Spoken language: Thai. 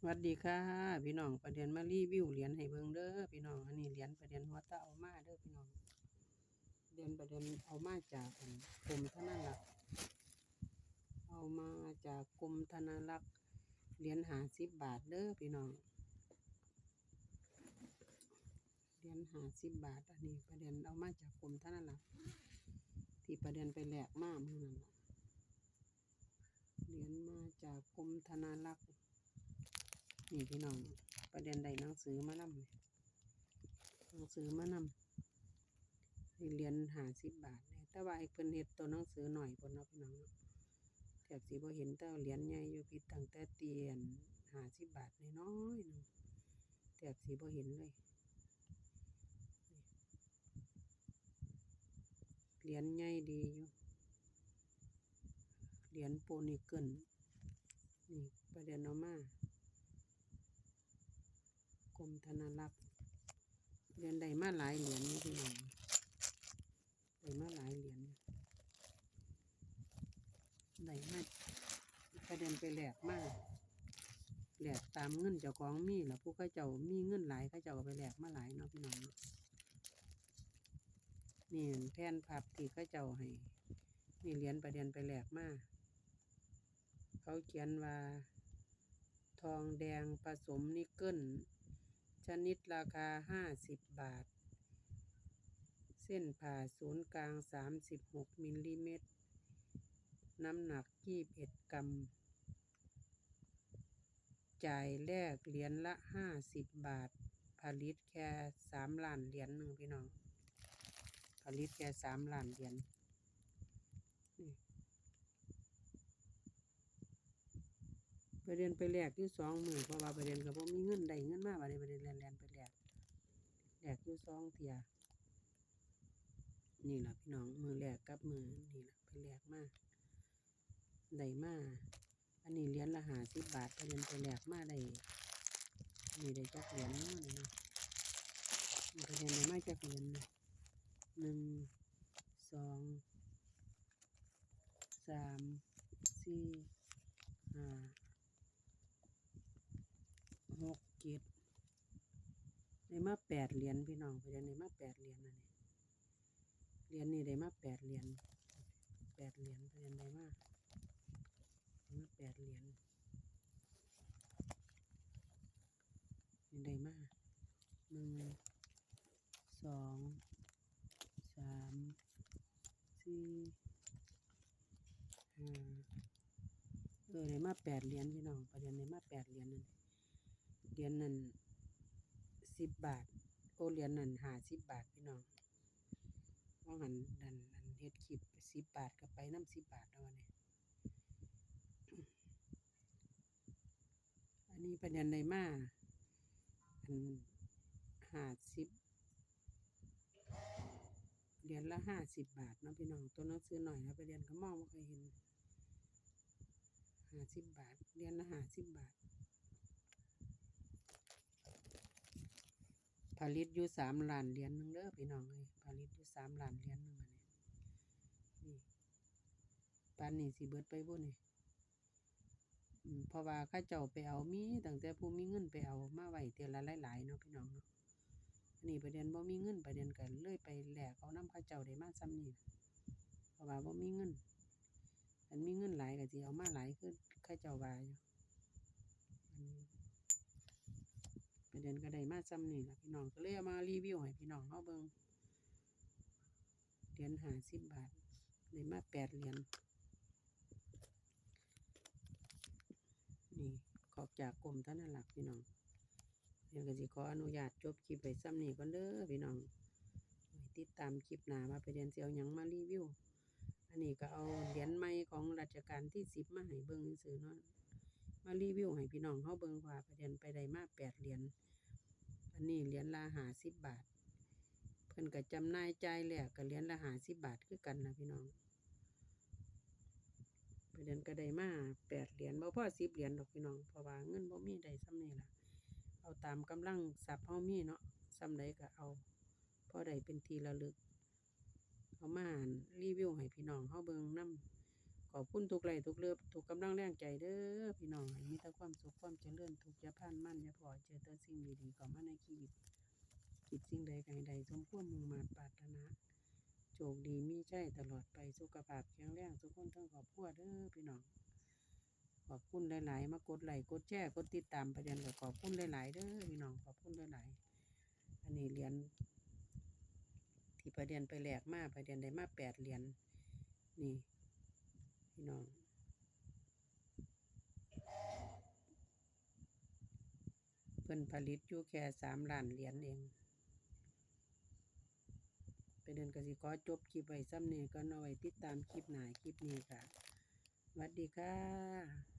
สวัสดีค่ะ พี่น้องประเด็นมารีวิวเหรียญให้เบิ่งเด้อพี่น้องอันนี้เหรียญประเด็นหัวตะเอามาเด้อพี่น้องเหรียญประเด็นเอามาจากกรมธนารักษ์เอามาจากกรมธนารักษ์เหรียญหาสิบบาทเด้อพี่น้องเหรียญหาสิบบาท อันนี้ประเด็นเอามาจากกรมธนารักษ์ที่ประเด็นไปแหลกมาเมื่อนั้นเหรียญมาจากกรมธนารักษ์ นี่พี่น้อง ประเด็นใดหนังสือมานำหนังสือมานำให้เรียนหาสิบบาทเนี่ยแต่ว่าไอ้เพิ่นเฮ็ดตัวหนังสือหน่อยพนเนาะพี่น้องแทบสิบ่เห็นแต่เหรียญใหญ่อยู่พี่ตั้งแต่เตียนหาสิบบาทน้อยๆนึงแทบสิบ่เห็นเลยเหรียญใหญ่ดีอยู่เหรียญโปนิเกิลนี่ประเด็นเอามา กรมธนารักษ์เรียนได้มาหลายเหรียญนี่พี่น้องได้มาหลายเหรียญได้มาประเด็นไปแหลกมากแหลกตามเงินเจ้าของมีล่ะผู้เขาเจ้ามีเงินหลายเขาเจ้าไปแหลกมาหลายเนาะพี่น้องนี่แผ่นพับที่เขาเจ้าให้นี่เหรียญประเด็นไปแหลกมากเขาเขียนว่า ทองแดงผสมนิกเกิล ชนิดราคาห้าสิบบาท เส้นผ่าศูนย์กลางสามสิบหกมิลลิเมตร น้ำหนักยี่สิบเอ็ดกรัม จ่ายแลกเหรียญละห้าสิบบาท ผลิตแค่สามล้านเหรียญหนึ่งพี่น้อง ผลิตแค่สามล้านเหรียญ ไปเระเด็นไปแลกอยู่สองมือเพราะว่าประเด็นก็บ่มีเงินได้เงินมาบัดนี้ประเด็นแลนไปแลกแลกอยู่สองเทียนี่แหละพี่น้องมือแลกกับมือนี่แหละไปแลกมากได้มาอันนี้เหรียญละหาสิบบาทไปเระเด็นไปแลกมาได้นี่ได้จักเหรียญเนาะนี่นะนี่ประเด็นได้มาจักเหรียญนะหนึ่งสองสามสี่ห้า ห กเจ็ดได้มาแปดเหรียญพี่น้องเพราะฉะนั้นได้มาแปดเหรียญนะนี่เหรียญนี่ได้มาแปดเหรียญแปดเหรียญเพยันได้มาได้มาแปดเหรียญนี่ได้มาหนึ่งสองสามสี่ห้าเออได้มาแปดเหรียญพี่น้องประเด็นได้มาแปดเหรียญนั่นเหรียญนั่นสิบบาท โอเหรียญนั่นหาสิบบาทพี่น้องว่าหันดันอันเฮ็ดคลิปสิบบาทก็ไปน้ำสิบบาทแล้ววันนี้อันนี้ประเด็นใดมาอันหาสิบเหรียญละห้าสิบบาทเนาะพี่น้องตัวหนังสือหน่อยนะประเด็นก็มองไม่เคยเห็นห้าสิบบาทเหรียญละห้าสิบบาท ผลิตอยู่สามล้านเหรียญหนึงเด้อพี่น้องเอ้ยผลิตอยู่สามล้านเหรียญหนึงอันนี้นี่ปานนี้สิเบิดไปบ่นี่อืมเพราะว่าเขาเจ้าไปเอามีตั้งแต่ผู้มีเงินไปเอามาไว้เทื่อละหลายๆเนาะพี่น้องเนาะอันนี้ประเด็นบ่มีเงินประเด็นก็เลยไปแหลกเอาน้ำเขาเจ้าได้มาส่ำนี้เพราะว่าบ่มีเงินอันมีเงินหลายก็สิเอามาหลายคือเขาเจ้าว่าอยู่อันนี้ เด็นก็ได้มาซ้ำนี่ละพี่น้องก็เลยเอามารีวิวให้พี่น้องเฮาเบิ่งเหรียญหาสิบบาทได้มาแปดเหรียญนี่ขอบจากกรมธนารักพี่น้องเดี๋ยวก็สิขออนุญาตจบคลิปไปซ้ำนี่ก่อนเด้อพี่น้องติดตามคลิปหน้าว่าประเด็นสิเอาหยังมารีวิว อันนี้ก็เอาเหรียญใหม่ของรัชกาลที่สิบมาให้เบิ่งซื่อเนาะ มารีวิวให้พี่น้องเฮาเบิ่งว่าประเด็นไปได้มาแปดเหรียญอันนี้เหรียญละหาสิบบาท เพิ่นก็จำนายจ่ายแลกก็เหรียญละหาสิบบาทคือกันนะพี่น้องประเด็นก็ได้มาแปดเหรียญบ่พอสิบเหรียญดอกพี่น้องเพราะว่าเงินบ่มีได้ำนี้ล่ะเอาตามกำลังทรัพย์เฮามีเนาะส่ำใดก็เอาพอได้เป็นที่ระลึกเอามารีวิวให้พี่น้องเฮาเบิ่งนำ ขอบคุณทุกไลทุกเลิฟทุกกำลังแรงใจเด้อพี่น้องมีแต่ความสุขความเจริญทุกย่าพานมั่นย่าพอเจอแต่สิ่งดีๆเข้ามาในชีวิตคิดสิ่งใดก็ใดสมความมุ่งมั่นปรารถนาโชคดีมีใจตลอดไปสุขภาพแข็งแรงทุกคนทั้งครอบครัวเด้อพี่น้องขอบคุณหลายๆ มากดไลค์กดแชร์กดติดตามประเด็นก็ขอบคุณหลายๆเด้อพี่น้องขอบคุณหลายๆอันนี้เหรียญที่ประเด็นไปแหลกมากประเด็นได้มาแปดเหรียญนี่ พี่น้องเพิ่นผลิตอยู่แค่สามล้านเหรียญเองไปเดินกสิขอจบคลิปไว้ซ้ำนี้ก็เอาไว้ติดตามคลิปหน้าคลิปนี้ค่ะสวัสดีค่ะ